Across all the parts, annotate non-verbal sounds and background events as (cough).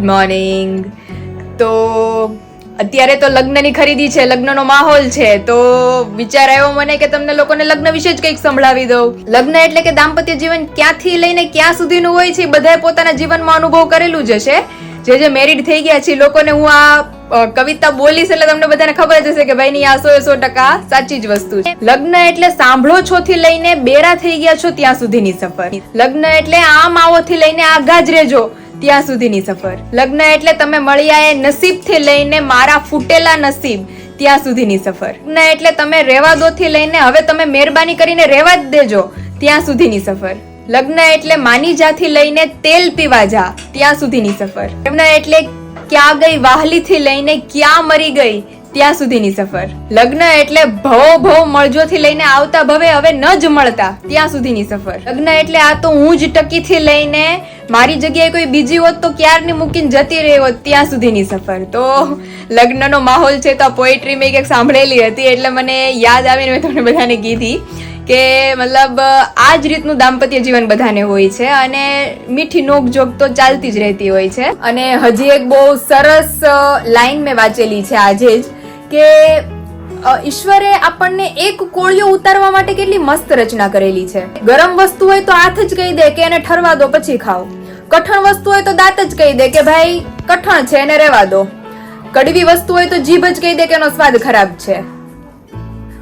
Good morning. તો અત્યારે તો લગ્નની ખરીદી છે, લગ્નનો માહોલ છે, તો વિચાર આવ્યો મને કે તમને લોકોને લગ્ન વિશે જ કંઈક સંભળાવી દઉં. લગ્ન એટલે કે દાંપત્ય જીવન ક્યાંથી લઈને ક્યાં સુધીનું હોય છે બધાએ પોતાના જીવનમાં અનુભવ કરેલું જ હશે. જે જે મેરિડ થઈ ગયા છે લોકોને હું આ કવિતા બોલીશ એટલે તમને બધાને ખબર જ હશે કે ભાઈ ની આ સો સો ટકા સાચી જ વસ્તુ છે. લગ્ન એટલે સાંભળો છો થી લઈને બેરા થઈ ગયા છો ત્યાં સુધીની સફર. લગ્ન એટલે આમ આવો થી લઈને આ જ રહેજો ત્યાં સુધીની સફર. લગ્ન એટલે તમે મળ્યા એ નસીબથી લઈને મારા ફૂટેલા નસીબ ત્યાં સુધીની સફર. લગ્ન એટલે તમે રેવા દો થી લઈને હવે તમે મહેરબાની કરીને રેવા જ દેજો ત્યાં સુધીની સફર. લગ્ન એટલે માની જાથી લઈને તેલ પીવા જા ત્યાં સુધીની સફર. લગ્ન એટલે ક્યાં ગઈ વાહલી થી લઈને ક્યાં મરી ગઈ ત્યાં સુધીની સફર. લગ્ન એટલે ભવો ભવ મળજો થી લઈને આવતા ભવે હવે ન જ મળતા ત્યાં સુધીની સફર. લગ્ન એટલે આ તો હું જ ટકી થી લઈને મારી જગ્યાએ કોઈ બીજી હોત તો ક્યારની મૂકીને જતી રહી હોત ત્યાં સુધીની સફર. તો લગ્નનો માહોલ છે તો પોએટ્રી મેં કંઈક સાંભળેલી હતી એટલે મને યાદ આવીને મેં તમને બધાને કીધી કે મતલબ આ જ રીતનું દાંપત્ય જીવન બધાને હોય છે અને મીઠી નોકઝોક તો ચાલતી જ રહેતી હોય છે. અને હજી એક બહુ સરસ લાઈન મેં વાંચેલી છે આજે જ. કે ઈશ્વરે આપણને એક કોળિયો ઉતારવા માટે કેટલી મસ્ત રચના કરેલી છે. ગરમ વસ્તુ હોય તો હાથ જ કહી દે કે એને ઠરવા દો, પછી ખાઓ. કઠણ વસ્તુ હોય તો દાંત જ કહી દે કે ભાઈ, કઠણ છે, એને રહેવા દો. કડવી વસ્તુ હોય તો જીભ જ કહી દે કે એનો સ્વાદ ખરાબ છે.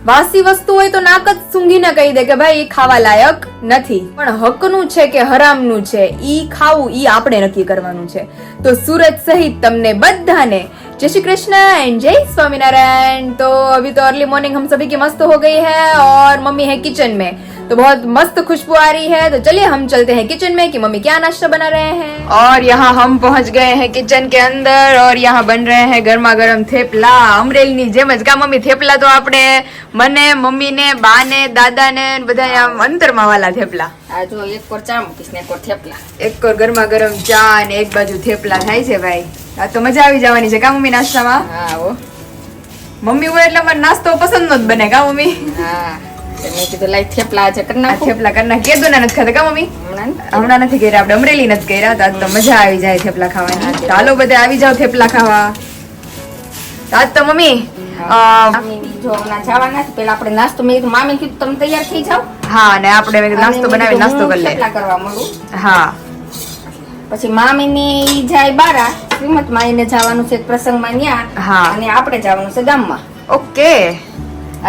વાસી વસ્તુ હોય તો નાક જ સૂંઘીને કહી દે કે ભાઈ એ ખાવા લાયક નથી. પણ હકનું છે કે હરામનું છે, ઈ ખાવું ઈ આપણે નક્કી કરવાનું છે. તો સુરત સહિત તમને બધાને जय श्री कृष्ण एंड जय स्वामीनारायण तो अभी तो अर्ली मॉर्निंग हम सभी की मस्त हो गई है और मम्मी है किचन में तो बहुत मस्त खुशबू आ रही है तो चलिए हम चलते हैं किचन में कि मम्मी क्या नाश्ता बना रहे हैं और यहाँ हम पहुंच गए हैं किचन के अंदर और यहाँ बन रहे हैं गर्मा गर्म થેપલા અમરેલીની જેમ જ કા મમ્મી થેપલા તો આપણે મને મમ્મીને બાને દાદાને બધા આમ અંતરમાં વાલા થેપલા આ જો એક કોર ચા મૂકીશ ને એક કોર થેપલા એક કોર ગરમા ગરમ ચા અને એક બાજુ થેપલા થાય છે ભાઈ આ તો મજા આવી જવાની છે કા મમ્મી નાસ્તામાં? હા મમ્મી હોય એટલે મને નાસ્તો પસંદ નો જ બને કા મમ્મી? હા મેં કીધું લાઈ થેપલા આજે કરી થેપલા કરના કેદું નથી ખાતા કા મમ્મી? હમણાં નથી. કર્યા આપણે અમરેલી નથી કર્યા તો આજ તો મજા આવી જાય થેપલા ખાવાની. ચાલો બધા આવી જાવ થેપલા ખાવા. આજ તો મમ્મી જો હમણાં જવાના છે પેલા આપણે નાસ્તો મેં કીધું મામી કીધું તમે તૈયાર થઈ જાવ હા અને આપણે નાસ્તો બનાવી નાસ્તો કરી લે. કરવા મળું હા. પછી મામી ને ઈ જાય બારા શ્રીમતમાં એને જવાનું છે પ્રસંગમાં ન્યા હા. અને આપણે જવાનું છે ગામમાં. ઓકે.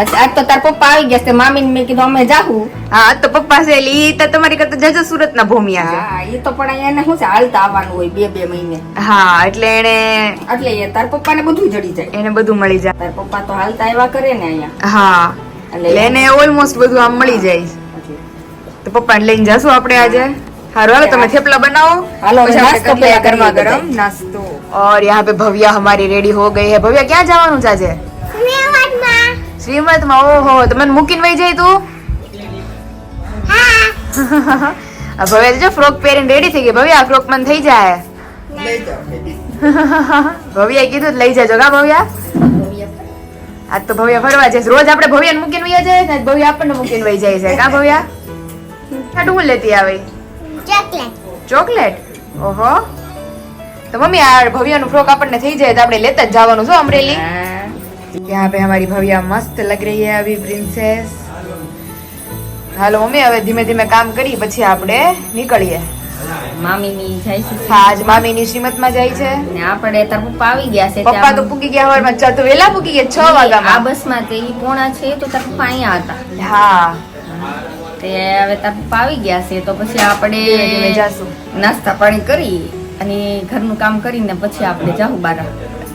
આજ તો તાર પપ્પા આવી ગયા છે મામી મેં કીધું અમે જાહું. હા તો પપ્પા છે એટલે ઈ તો તમારી કરતા જજો સુરત ના ભૂમિયા છે. હા એ તો પણ અહીંયા એને શું છે હાલતા આવવાનું હોય બે બે મહિને. હા એટલે એને એટલે એ તાર પપ્પા ને બધું જડી જાય. એને બધું મળી જાય. તાર પપ્પા તો હાલતા આવ્યા કરે ને અહીંયા. હા એટલે એટલે એને ઓલમોસ્ટ બધું આમ મળી જાય. તો પપ્પાને લઈને જાશું આપણે આજે. હારું હાલો તમે થેપલા બનાવો હાલો, પછી આપણે નાસ્તો કરી લઈએ પેલા ગરમા કરીએ ગરમ બધા. નાસ્તો और यहाँ पे भव्या हमारी रेडी हो गई है भव्या ક્યાં જવાનું છે આજે શ્રીમત માં ઓહો તો મને મૂકીને વહી જાય તું આ (laughs) ભવ્યા તો જો ફ્રોક પહેરીને રેડી થઈ ગઈ ભવ્યા ફ્રોક મને થઈ જાય (laughs) ભવ્યાએ કીધું તો લઈ જાજો કા ભવ્યા આજ તો ભવ્યા ફરવા જઈશ રોજ આપણે ભવ્યાને મૂકીને વહી જાય છે ભવ્યા આપણને મૂકીને વહી જાય છે કા ભવ્યા ખાટું લેતી આવે ચોકલેટ. ચોકલેટ? ઓહો. તો મમ્મી આ ભવ્યાનું ફ્રોક આપણને થઈ જાય તો આપણે લેતા જ જવાનું છો અમરેલી? ત્યાં પે અમારી ભવ્યા મસ્ત લગ રહી હે અભી પ્રિન્સેસ હાલો મમ્મી હવે ધીમે ધીમે કામ કરી પછી આપણે નીકળીએ. મામીની જાય છે. આજ મામીની શ્રીમતમાં જાય છે. આપણે તાર આવી ગયા છે પપ્પા તો પૂકી ગયા હવારમાં ચા તો વેલા પૂકી ગયા 6 આ બસમાં તે ઈ પોણા છે તો તાર અહીંયા હતા. હા. તે હવે તાર પપ્પા આવી ગયા છે તો પછી ધીમે ધીમે આપણે જાશું નાસ્તા પાણી કરી અને ઘરનું કામ કરીને પછી આપણે જાહું બારા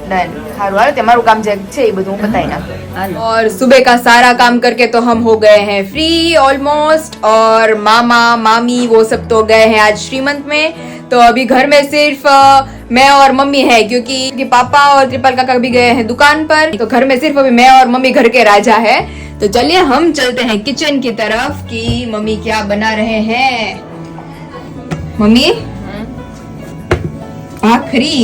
डन સારું હાલો તે મારું કામ જે છે એ બધું હું બતાવી નાખું હાલો और सुबह का सारा काम करके तो हम हो गए हैं फ्री ऑलमोस्ट और मामा मामी वो सब तो गए हैं आज श्रीमंत में तो अभी घर में सिर्फ अ, मैं और मम्मी है क्योंकि क्योंकि पापा और त्रिपाल काका भी गए हैं दुकान पर तो घर में सिर्फ अभी मैं और मम्मी घर के राजा है तो चलिए हम चलते हैं किचन की तरफ कि मम्मी क्या बना रहे हैं मम्मी भाखरी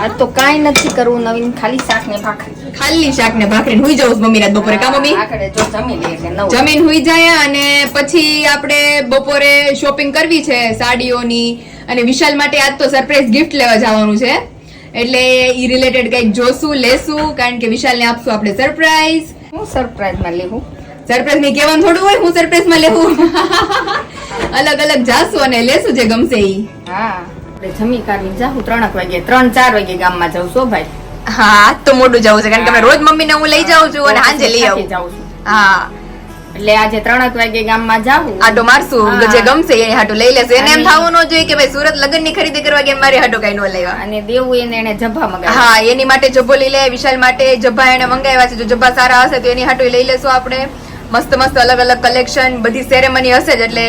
આ તો કાંઈ નથી કરવું નવીન ખાલી શાક ને ભાખરી ખાલી શાક ને ભાખરી હુઈ જાઉં મમ્મી રાત બપોરે કા મમ્મી આખરે જો જમી લે એટલે નવ જમીન હુઈ જાય અને પછી આપણે બપોરે શોપિંગ કરવી છે સાડીઓની અને વિશાલ માટે આજ તો સરપ્રાઈઝ ગિફ્ટ લેવા જવાનું છે. એટલે ઈ રિલેટેડ કંઈક જોશું લેશું કારણ કે વિશાલને આપશું આપણે સરપ્રાઈઝ. હું સરપ્રાઈઝમાં લેવું? સરપ્રાઈઝની કહેવાનું થોડું હોય હું સરપ્રાઈઝમાં લેવું? અલગ અલગ જાશું અને લેશું જે ગમશે ઈ. હા. આપણે જમી કાઢી જાઉં ત્રણક વાગે ત્રણ ચાર વાગે ગામમાં જાઉં છો ભાઈ. હા આજ તો મોટું જવું છે કારણ કે રોજ મમ્મીને હું લઈ જાઉં છું અને સાંજે લઈ આવું. જાઉં છું. હા. એટલે આજે ત્રણક વાગે ગામમાં જાઉં. આટો મારશું જે ગમશે એ હાટો લઈ લેશે. એને એમ થવું ન જોઈએ કે ભાઈ સુરત લગ્નની ખરીદી કરવા ગયા મારે હાટો કઈ ન લેવા અને દેવું એને એને જભા મંગાવ્યા. હા એની માટે જભો લઈ લે વિશાલ માટે જભા એને મંગાવ્યા છે. જો જભા સારા હશે તો એની હાટુ લઈ લેશું આપણે. મસ્ત મસ્ત અલગ અલગ કલેક્શન બધી સેરેમની હશે જ. એટલે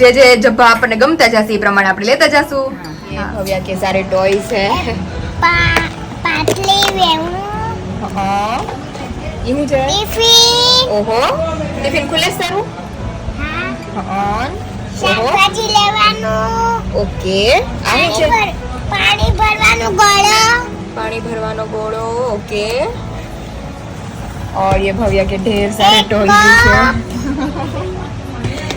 જે જે જભા આપણને ગમતા જશે એ પ્રમાણે આપણે લેતા જશું. હા. ભવ્યા કે સારે ટોય છે. પાટલી વેવું. હા. ઈ હું છે ટિફિન ઓહો ટિફિન ખુલે છે તારું હા હા ઓહો શાકભાજી લેવાનું ઓકે આવે પાણી છે ભર પાણી ભરવાનું ગળો पानी भरवानो घोड़ो ओके और ये भव्या के ढेर सारे टॉयज हैं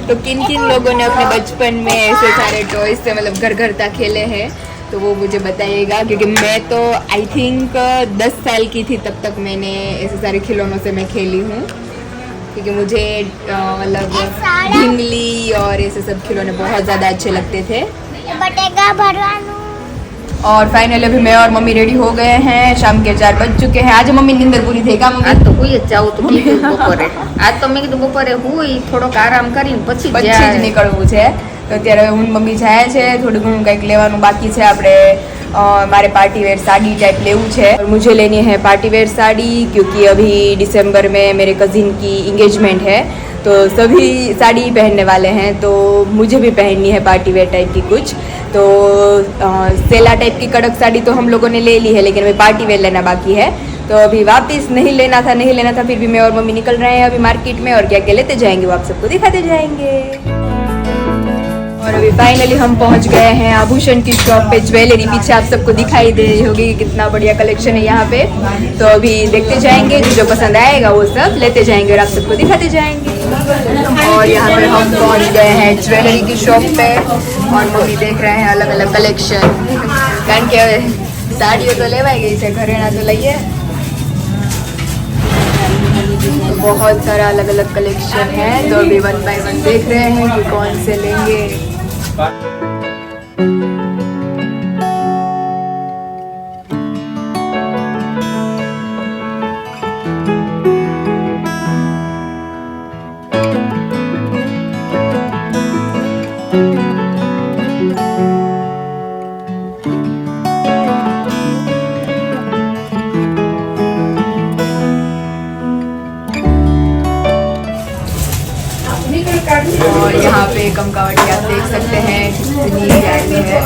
तो किन किन लोगों ने अपने बचपन में ऐसे सारे टॉयज से मतलब घर घर तक खेले हैं तो वो मुझे बताइएगा क्योंकि मैं तो आई थिंक दस साल की थी तब तक मैंने ऐसे सारे खिलौनों से मैं खेली हूँ क्योंकि मुझे अ, मतलब ढिंगली और ऐसे सब खिलौने बहुत ज़्यादा अच्छे लगते थे બટેકા ભરવાનું और फाइनली अभी मैं और मम्मी रेडी हो गए हैं शाम के चार बज चुके हैं आज मम्मी नींदर पूरी થઈ કા મમ્મી આજ તો હુઈ જ જાવું તો કીધું બપોરે આજ તો મેં કીધું બપોરે હુઈ થોડોક આરામ કરીને પછી પછી જ જાય. નીકળવું છે तो અત્યારે હું મમ્મી જાય છે થોડું ઘણું કંઈક લેવાનું બાકી છે આપણે મારે पार्टी साड़ी टाइप लेव है मुझे लेनी है पार्टीवेयर साड़ी क्योंकि अभी डिसम्बर में मेरे कज़िन की इंगेजमेंट है तो सभी साड़ी पहनने वाले हैं तो मुझे भी पहननी है पार्टीवेयर टाइप की कुछ तो आ, सेला टाइप की कड़क साड़ी तो हम लोगों ने ले ली है लेकिन अभी पार्टीवेयर लेना बाकी है तो अभी वापस नहीं लेना था नहीं लेना था फिर भी मैं और मम्मी निकल रहे हैं अभी मार्केट में और क्या क्या लेते जाएँगे वो आप सबको दिखाते जाएँगे और अभी फाइनली हम पहुँच गए हैं आभूषण की शॉप पे ज्वेलरी पीछे आप सबको दिखाई दे रही होगी कितना बढ़िया कलेक्शन है यहाँ पे। तो अभी देखते जाएँगे जो जो पसंद आएगा वो सब लेते जाएँगे और आप सबको दिखाते जाएँगे। और यहाँ पे हम पहुँच गए हैं ज्वेलरी की शॉप पे और मम्मी देख रहे हैं अलग अलग कलेक्शन कारण के साड़ियों तो ले पाएगी इसे घरेणा तो लाइए। बहुत सारा अलग अलग कलेक्शन है। तो अभी वन बाई वन देख रहे हैं कि कौन से लेंगे। 啊 और यहाँ पे कमकावटी आप देख सकते हैं, कितनी प्यारी है।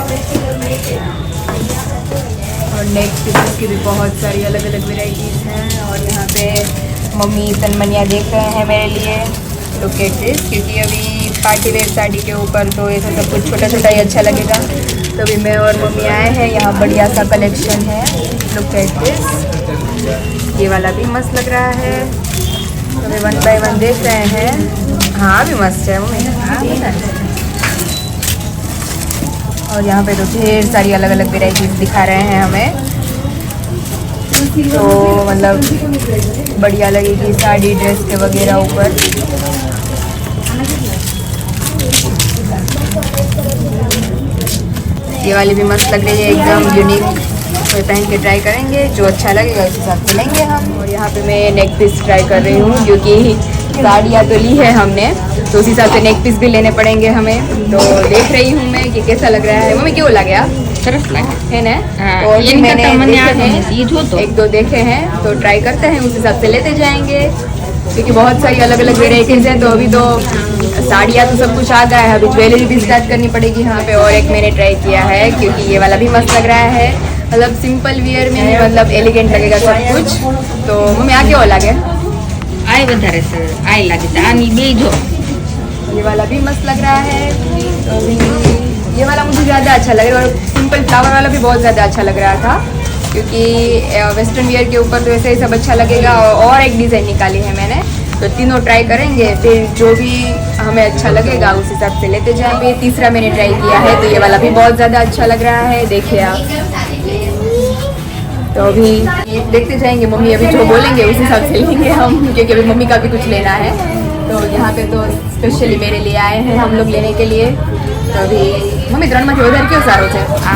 और नेक पीसेस की भी बहुत सारी अलग अलग वेराइटीज हैं और यहाँ पे मम्मी तनमनिया देख रहे हैं मेरे लिए लुक क्योंकि अभी पार्टी वेयर साड़ी के ऊपर तो ऐसा सब कुछ छोटा छोटा ही अच्छा लगेगा। तो अभी मैं और मम्मी आए हैं, यहाँ बढ़िया सा कलेक्शन है लुक ये वाला भी मस्त लग रहा है। तो अभी वन बाय वन देख रहे हैं। हाँ भी मस्त है मम्मी और यहाँ पे तो ढेर सारी अलग अलग वेराइटीज दिखा रहे हैं हमें। तो मतलब बढ़िया लगेगी साड़ी ड्रेस के वगैरह ऊपर। ये वाली भी मस्त लग रही है, एकदम यूनिक कोई पहन के ट्राई करेंगे, जो अच्छा लगेगा उस हिसाब से लेंगे हम। और यहाँ पे मैं नेक पीस ट्राई कर रही हूँ, क्योंकि साड़ियाँ तो ली है हमने तो उस हिसाब से नेक पीस भी लेने पड़ेंगे हमें। तो देख रही हूँ मैं कि कैसा लग रहा है। मम्मी क्यों लग गया है ना? और ये मैंने देखे एक दो देखे हैं तो ट्राई करते हैं उस हिसाब से लेते जाएँगे। क्योंकि बहुत सारी अलग अलग वेराइटीज़ हैं तो अभी तो साड़ियाँ तो सब कुछ आ गया है। अभी ज्वेलरी भी स्टार्ट करनी पड़ेगी यहाँ पे और एक मैंने ट्राई किया है क्योंकि ये वाला भी मस्त लग रहा है। मतलब सिंपल वियर में मतलब एलिगेंट लगेगा सब कुछ। तो मम्मी आगे वाला लगे। આય વધારે સરસ આય લાગે છે આની બે જો ये वाला भी मस्त लग रहा है तो अभी ये वाला मुझे ज़्यादा अच्छा लग रहा है और सिंपल फ्लावर वाला भी बहुत ज़्यादा अच्छा लग रहा था क्योंकि वेस्टर्न वियर के ऊपर तो ऐसे ही सब अच्छा लगेगा और, और एक डिज़ाइन निकाली है मैंने तो तीनों ट्राई करेंगे फिर जो भी हमें अच्छा लगेगा उस हिसाब से लेते जाएंगे तीसरा मैंने ट्राई किया है तो ये वाला भी बहुत ज़्यादा अच्छा लग रहा है देखिए आप तो अभी ये देखते जाएंगे मम्मी अभी जो बोलेंगे उस हिसाब से लेंगे हम क्योंकि अभी मम्मी का भी कुछ लेना है तो यहाँ पे तो स्पेशली मेरे लिए आए हैं हम लोग लेने के लिए तो अभी मम्मी ત્રણ માંથી વધારે કયો સારો છે આ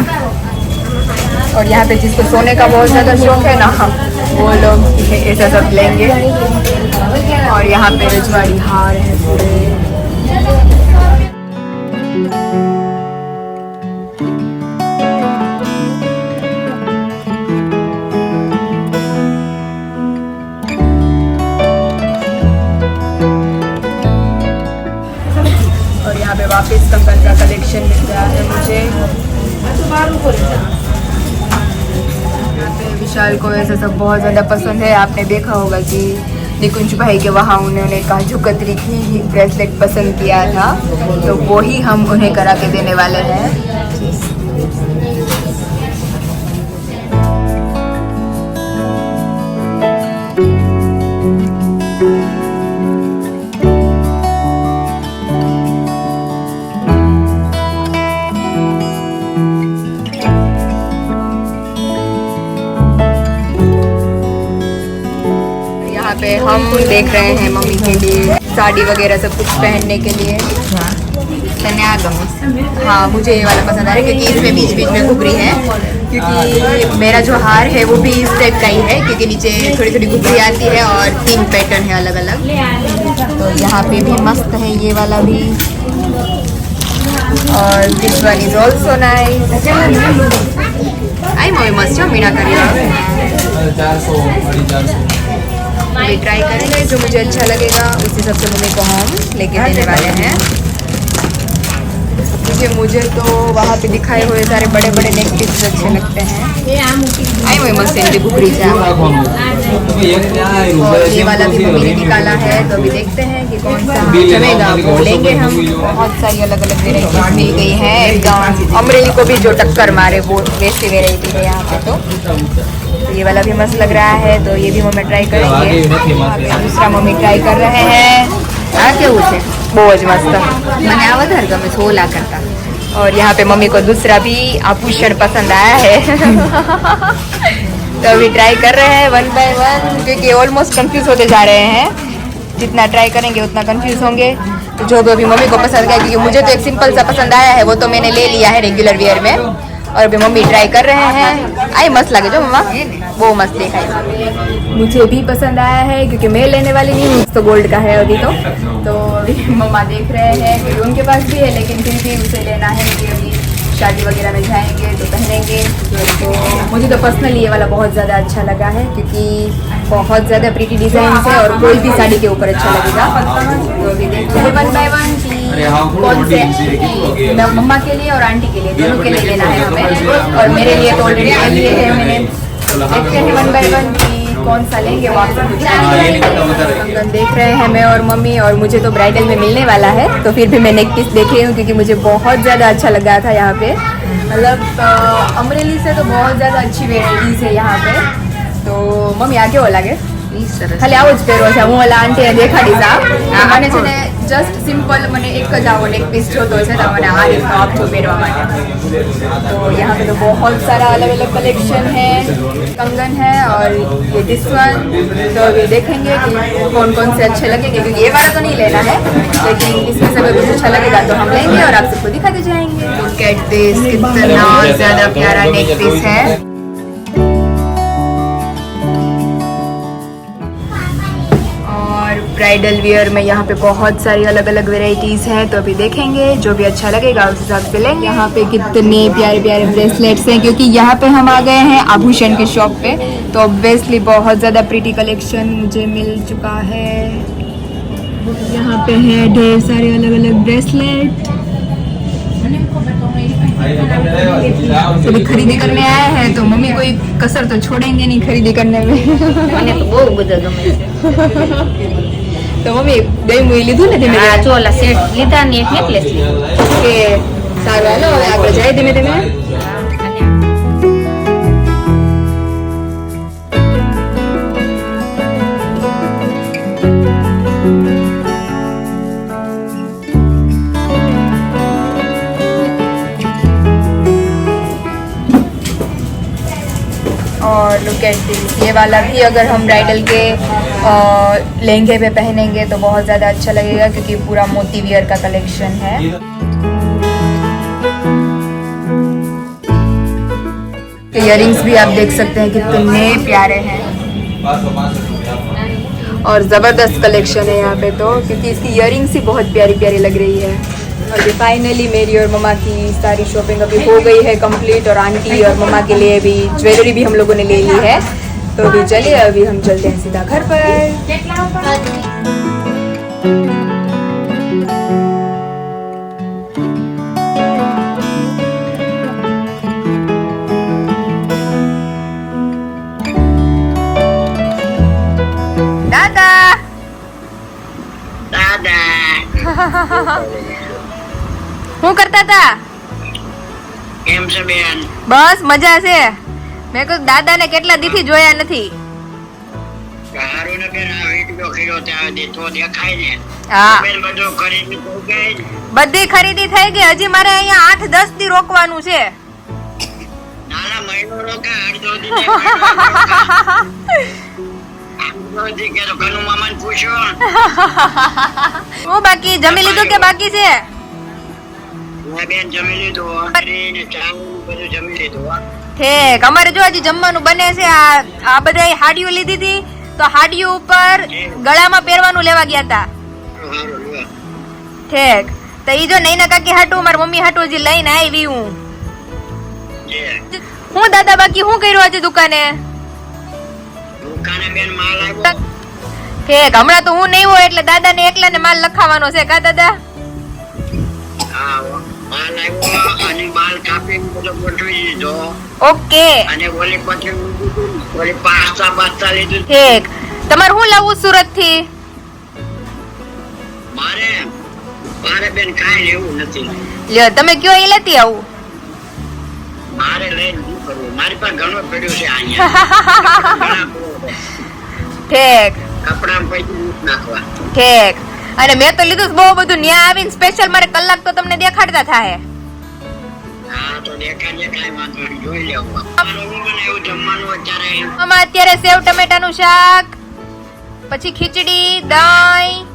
और यहाँ पे जिसको सोने का बहुत ज़्यादा शौक है ना वो लोग ऐसा सब लेंगे और यहाँ पे रजवाड़ी हार है पूरे यहाँ पे कंगन का कलेक्शन मिल रहा है मुझे। विशाल को ऐसा सब बहुत ज़्यादा पसंद है। आपने देखा होगा कि निकुंज भाई के वहाँ उन्होंने काजू कतरी की ही ब्रेसलेट पसंद किया था। तो वो ही हम उन्हें करा के देने वाले हैं। पे हम देख रहे हैं मम्मी के लिए, साड़ी वगैरह सब कुछ पहनने के लिए। कन्या गम हाँ मुझे ये वाला पसंद आ रहा है क्योंकि इसमें बीच बीच में घुबरी है। क्योंकि मेरा जो हार है वो भी इस टाइप का ही है, क्योंकि नीचे थोड़ी थोड़ी घुबरी आती है और तीन पैटर्न है अलग अलग तो यहाँ पे भी मस्त है ये वाला भी। और this one is also nice आई मोई मस्त हो, मीना करियर अभी ट्राई करेंगे जो मुझे अच्छा लगेगा उस हिसाब से मम्मी को हम लेके देने वाले हैं। क्योंकि मुझे तो वहाँ पे दिखाए हुए सारे बड़े बड़े नेक पीस अच्छे लगते हैं। आई वही मशीन की। बुकरी से ये वाला भी मम्मी ने निकाला है तो अभी देखते हैं कौन सा बिल है, जमेगा हमारे वो को लेंगे सब हम मिल जाएगा। बहुत सारी अलग अलग वेराइटीज मिल गई है एकदम अमरेली को भी जो टक्कर मारे वो वैसी वेराइटी है यहाँ पे तो तो ये वाला भी मस्त लग रहा है तो ये भी मम्मी ट्राई करेंगे अभी दूसरा मम्मी ट्राई कर रहे हैं આ કેવું છે બહુ જ મસ્ત મને આ વધારે ગમે છે ઓલા કરતા और यहाँ पे मम्मी को दूसरा भी आभूषण पसंद आया है (laughs) तो अभी ट्राई कर रहे हैं वन बाय वन क्योंकि ऑलमोस्ट कंफ्यूज होते जा रहे हैं जितना ट्राई करेंगे, उतना कंफ्यूज होंगे। तो जो भी अभी मम्मी को पसंद आया, क्योंकि मुझे तो एक सिंपल सा पसंद आया है, वो तो मैंने ले लिया है रेगुलर वियर में। और अभी मम्मी ट्राई कर रहे हैं। आई, मस्त लगे जो मम्मा। वो मस्त देखा है मुझे भी पसंद आया है, क्योंकि मैं लेने वाली नहीं हूँ तो गोल्ड का है अभी तो। तो अभी मम्मा देख रहे हैं, उनके पास भी है, लेकिन फिर भी उसे लेना है अभी शादी वगैरह में जाएँगे तो पहनेंगे। तो मुझे तो पर्सनली ये वाला बहुत ज़्यादा अच्छा लगा है क्योंकि बहुत ज़्यादा प्रीटी डिज़ाइन है और कोई भी साड़ी के ऊपर अच्छा लगेगा। तो अभी देखते हैं। वन बाय वन हाँ, की कौन से है? मैं मम्मा के लिए और आंटी के लिए दोनों के लिए लेना है हमें और मेरे लिए तो ऑलरेडी लिए है मैंने देखते हैं वन बाय वन कौन सा लेंगे हम देख रहे हैं मैं और मम्मी और मुझे तो ब्राइडल में मिलने वाला है तो फिर भी मैं नेक पीस देख रही हूँ क्योंकि मुझे बहुत ज़्यादा अच्छा लगा था यहाँ पे। मतलब अमरेली से तो बहुत ज़्यादा अच्छी वेराइटीज़ है यहाँ पे। तो मम्मी आगे वो लगे ખાલી આવો જ પહેરવો છે હું ઓલા આંટીને દેખાડીશ આ હા, મને છે આપો. ને જસ્ટ સિમ્પલ મને એક જ આવો નેક પીસ જોતો છે તો મને આ રીતનો આપજો પહેરવા માટે तो यहाँ पे तो बहुत सारा अलग अलग कलेक्शन है कंगन है और ये दिस वन तो अभी देखेंगे कि कौन कौन से अच्छे लगेंगे क्योंकि ये वाला तो नहीं लेना है लेकिन इसमें से अगर कुछ अच्छा लगेगा तो हम लेंगे और आप सबको दिखाते जाएंगे लुक एट दिस कितना ज़्यादा प्यारा नेक पीस है ब्राइडल वियर में यहाँ पे बहुत सारी अलग अलग वेराइटीज हैं तो अभी देखेंगे जो भी अच्छा लगेगा उस हिसाब से लेंगे यहाँ पे कितने प्यारे प्यारे ब्रेसलेट्स हैं क्योंकि यहाँ पे हम आ गए हैं आभूषण की शॉप पे तो ऑब्वियसली बहुत ज़्यादा प्रिटी कलेक्शन मुझे मिल चुका है यहाँ पे है ढेर सारे अलग अलग ब्रेसलेट अभी खरीदी करने आए हैं तो मम्मी कोई कसर तो छोड़ेंगे नहीं खरीदी करने में મને તો બહુ બધા ગમે છે (laughs) તો મમ્મી દહીં મુઈ લીધું ને ધીમે આ ધીમે જો ઓલા સેટ લીધા ને એક નેકલેસ લીધો કે સારું હાલો હવે આપણે જાય ધીમે ધીમે અને और लुक एट दिस ये वाला भी अगर हम ब्राइडल के अ, लहंगे पे पहनेंगे तो बहुत ज़्यादा अच्छा लगेगा क्योंकि पूरा मोती वियर का कलेक्शन है। इयरिंग्स भी आप देख सकते हैं कितने प्यारे हैं। और ज़बरदस्त कलेक्शन है यहाँ पे तो क्योंकि इसकी इयरिंग्स ही बहुत प्यारी प्यारी लग रही है। और ये फाइनली मेरी और मम्मा की सारी शॉपिंग अभी हो गई है कंप्लीट और आंटी और मम्मा के लिए भी ज्वेलरी भी हम लोगों ने ले ली है। तो अभी चलिए अभी हम चलते हैं सीधा घर पर દાદા શું કરતા હતા કેમ છે બેન બસ મજા છે મેં કહ્યું દાદાને કેટલા દીથી જોયા નથી. સારું ને બેન આ વીડિયો કર્યો ત્યાં સુધી દેખાય ને. હા. બેન બધું ખરીદી થઈ ગઈ બધી ખરીદી થઈ ગઈ. હજી મારે અહીંયા આઠ દસ દી રોકવાનું છે. નાના મહિનો રોકા દી હું બાકી જમી લીધું કે બાકી છે? બેન જમી લીધું જમી લીધું. ઠીક અમારે જો હજી જમવાનું બને છે આ આ બધાય હાડીઓ લીધી હતી તો હાડીઓ ઉપર ગળામાં પહેરવાનું લેવા ગયા હતા ઠેક. તો ઈ જો નૈના કાકી હાટું મારી મમ્મી હાટું હજી લઈને આવી હું. હું દાદા બાકી હું કર્યું આજે દુકાને? ઠીક. હમણાં તો હું નહીં હોય એટલે દાદાને એકલાને માલ લખાવાનો છે કા દાદા? હા. અને માલ કાપીને બધો ગોઠવી દીધો. ઓકે. અને ઓલી પછી ઓલી પાસ્તા પાસ્તા લીધું. ઠીક. તમારે શું લાવવું સુરતથી મારે મારે બેન કાઈ લેવું નથી. લ્યો તમે કયો એ લેતી આવું? મારે લઈને શું કરવું? મારી પાસે ઘણો પડ્યું છે અહીંયા. (laughs) ઠીક. કપડામાં પૈસા નથી નાખવા. ઠીક. અને મેં તો લીધું બહુ બધું. ન્યા આવીને સ્પેશિયલ મારે કલાક તો તમને દેખાડતા થાય અત્યારે સેવ ટમેટા નું શાક પછી ખીચડી દહીં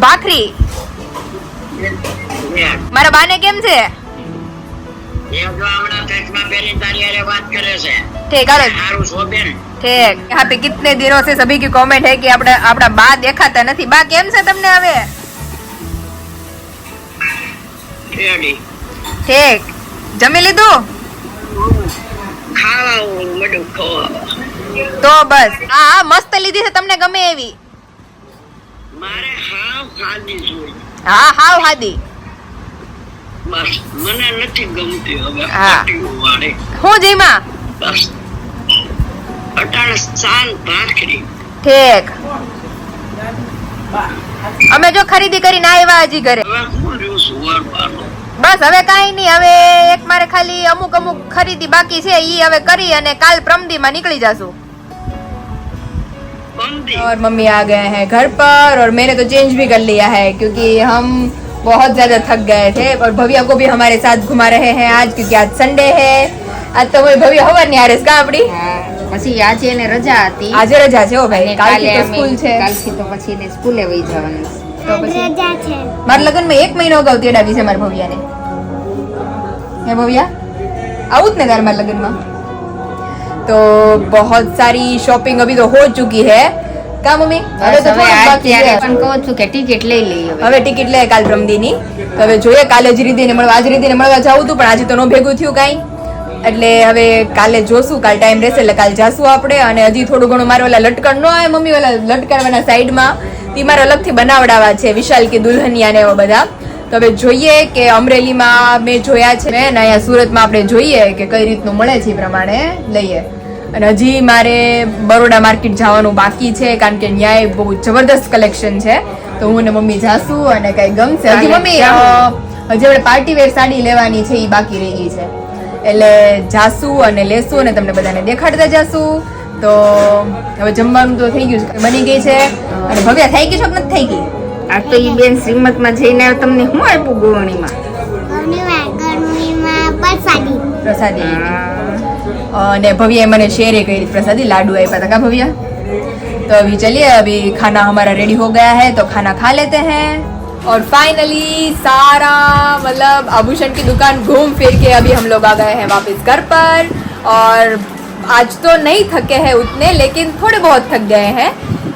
ભાખરી. મારા બાને કેમ છે? ઠીક હાલો. ઠીક यहाँ पे कितने दिनों से सभी की कमेंट है कि આપણા આપણા બા દેખાતા નથી બા કેમ છે તમને હવે રેડી ઠીક જમી લીધું ખાવા આવું, બધું ખાવા તો બસ હા હા મસ્ત લીધી છે તમને ગમે એવી મારે હાવ ખાધી જોઈએ હા હાવ હાદી બસ મને નથી ગમતી હવે હા. પાટીઓ વાળી હું જીમાં બસ અટાણે શાંત ભાખરી ઠીક અમે જો ખરીદી કરીને આવ્યા હજી ઘરે હવે હું રહ્યું સુવારવાનું બસ હવે કાંઈ નહીં હવે એક મારે ખાલી અમુક અમુક ખરીદી બાકી છે ઈ હવે કરી અને કાલ પ્રમદી માં નીકળી જાશું બંધી और मम्मी आ गए हैं घर पर और मैंने तो चेंज भी कर लिया है क्योंकि हम बहुत ज्यादा थक गए थे और भव्या को भी हमारे साथ घुमा रहे हैं आज क्योंकि आज संडे है आज तो वही भव्या हवा नहीं आ रही का अपनी હા પછી આજે એને રજા હતી. આજે રજા છે ઓ ભાઈ. કાલે સ્કૂલ છે. કાલથી તો પછી એને સ્કૂલે વહી જવાનું તો પછી રજા છે. મારા લગ્નમાં એક મહિનો અગાઉ તેડા છે મારા ભવ્યાને. હે ભવ્યા? આવું જ ને તાર મારા લગ્નમાં? તો બહોત સારી શોપિંગ અભી તો હો ચૂકી હે. કા મમ્મી? હવે તો થોડું બાકી છે. પણ કહું છું કે ટિકિટ લઈ લઈએ હવે. ટિકિટ લે કાલ રમદીની. હવે જોઈએ કાલે જ રીધીને મળવા. આજ રીધીને મળવા જાવું તું પણ આજે તો નો ભેગું થયું કાંઈ. એટલે હવે કાલે જોશું કાલ ટાઈમ રહેશે એટલે કાલ જાશું આપણે. અને હજી થોડું ઘણું મારે ઓલા લટકણ ન આવે મમ્મી ઓલા લટકાવવાના સાઈડમાં. તે મારે અલગથી બનાવડાવા છે વિશાલ કે દુલ્હનિયા ને એવા બધા. તો હવે જોઈએ કે અમરેલીમાં મેં જોયા છે ને અહીંયા સુરતમાં આપણે જોઈએ કે કઈ રીતનું મળે છે એ પ્રમાણે. લઈએ. અને હજી મારે બરોડા માર્કેટ જવાનું બાકી છે કારણ કે ન્યાય બહુ જબરદસ્ત કલેક્શન છે. તો હું ને મમ્મી જાશું અને કઈ ગમશે. હજી મમ્મી હજી આપણે પાર્ટી વેર સાડી લેવાની છે એ બાકી રહી ગઈ છે. એટલે જાશું અને લેશું અને તમને બધાને દેખાડતા જાશું તો હવે જમવાનું તો થઈ ગયું છે બની ગઈ છે અને ભવ્ય થઈ ગઈ છો કે નથી થઈ ગઈ આ તો ઈ બેન શ્રીમતમાં જઈને આવ્યો તમને શું આપ્યું ગોવણીમાં ઘણી વાર ગરમીમાં પ્રસાદી પ્રસાદી આ, અને ભવ્યાએ મને શેર એ કરી प्रसादी लाडू आए पता का भैया तो अभी चलिए अभी खाना हमारा रेडी हो गया है तो खाना खा लेते हैं और फाइनली सारा मतलब आभूषण की दुकान घूम फिर के अभी हम लोग आ गए हैं वापस घर पर। और आज तो नहीं थके हैं उतने, लेकिन थोड़े बहुत थक गए हैं।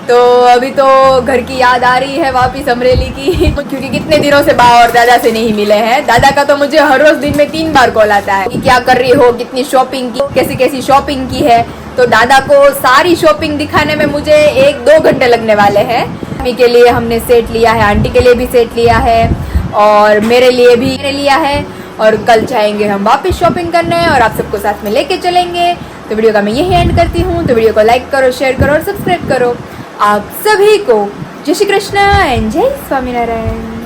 तो अभी तो घर की याद आ रही है वापस अमरेली की, क्योंकि कितने दिनों से बा और दादा से नहीं मिले हैं। दादा का तो मुझे हर रोज दिन में तीन बार कॉल आता है कि क्या कर रही हो, कितनी शॉपिंग की कैसी कैसी शॉपिंग की है। तो दादा को सारी शॉपिंग दिखाने में मुझे एक दो घंटे लगने वाले हैं। मम्मी के लिए हमने सेट लिया है, आंटी के लिए भी सेट लिया है और मेरे लिए भी मेरे लिया है और कल जाएँगे हम वापस शॉपिंग करने और आप सबको साथ में लेके चलेंगे। तो वीडियो का मैं यही एंड करती हूँ। तो वीडियो को लाइक करो शेयर करो और सब्सक्राइब करो। आप सभी को जय श्री कृष्ण एंड जय स्वामीनारायण।